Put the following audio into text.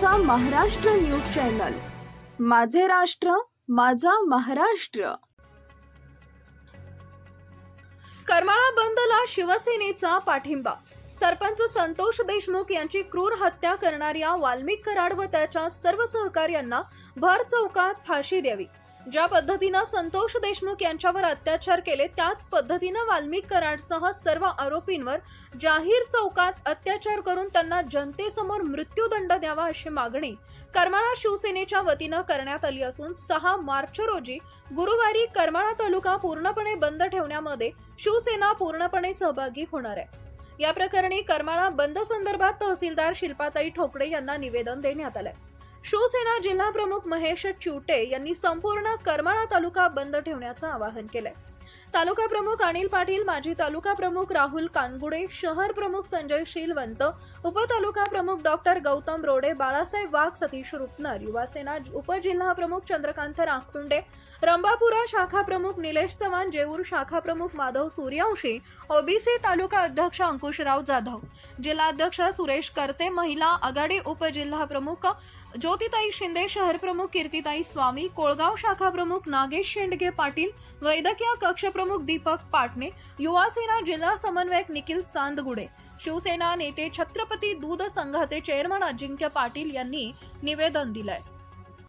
चा Maharashtra news channel. माझे राष्ट्र माझा महाराष्ट्र. करमाळा बंदला शिवसेनेचा पाठिंबा. सरपंच संतोष देशमुख यांची क्रूर हत्या करणाऱ्या वाल्मिक कराड व त्याच्या सर्व सहकार्यांना भर चौकात फाशी द्यावी. ज्या पद्धतीनं संतोष देशमुख यांच्यावर अत्याचार केले त्याच पद्धतीनं वाल्मिक कराडसह सर्व आरोपींवर जाहीर चौकात अत्याचार करून त्यांना जनतेसमोर मृत्यूदंड द्यावा अशी मागणी करमाळा शिवसेनेच्या वतीनं करण्यात आली असून सहा मार्च रोजी गुरुवारी करमाळा तालुका पूर्णपणे बंद ठेवण्यामध्ये शिवसेना पूर्णपणे सहभागी होणार आहे. या प्रकरणी करमाळा बंद संदर्भात तहसीलदार शिल्पाताई ठोकडे यांना निवेदन देण्यात आलंय. शिवसेना जिल्हा प्रमुख महेश चिवटे यांनी संपूर्ण करमाळा तालुका बंद ठेवण्याचं आवाहन केलंय. तालुका प्रमुख अनिल पाटील माजी तालुका प्रमुख राहुल कानगुडे शहर प्रमुख संजय शीलवंत उपतालुका प्रमुख डॉक्टर गौतम रोडे बाळासाहेब वाघ सतीश रुपनर युवासेना उपजिल्हा प्रमुख चंद्रकांत राखुंडे रंबापुरा शाखा प्रमुख निलेश चव्हाण जेऊर शाखा प्रमुख माधव सूर्यवंशी ओबीसी तालुका अध्यक्ष अंकुशराव जाधव जिल्हाध्यक्ष सुरेश करचे महिला आघाडी उपजिल्हा प्रमुख ज्योतिताई शिंदे शहर प्रमुख कीर्तिताई स्वामी कोळगाव शाखा प्रमुख नागेश शेंडगे पाटील वैद्यकीय कक्ष प्रमुख दीपक पाटणे युवासेना जिल्हा समन्वयक निखिल चांदगुडे शिवसेना नेते छत्रपती दूध संघाचे चेअरमन अजिंक्य पाटील यांनी निवेदन दिलंय.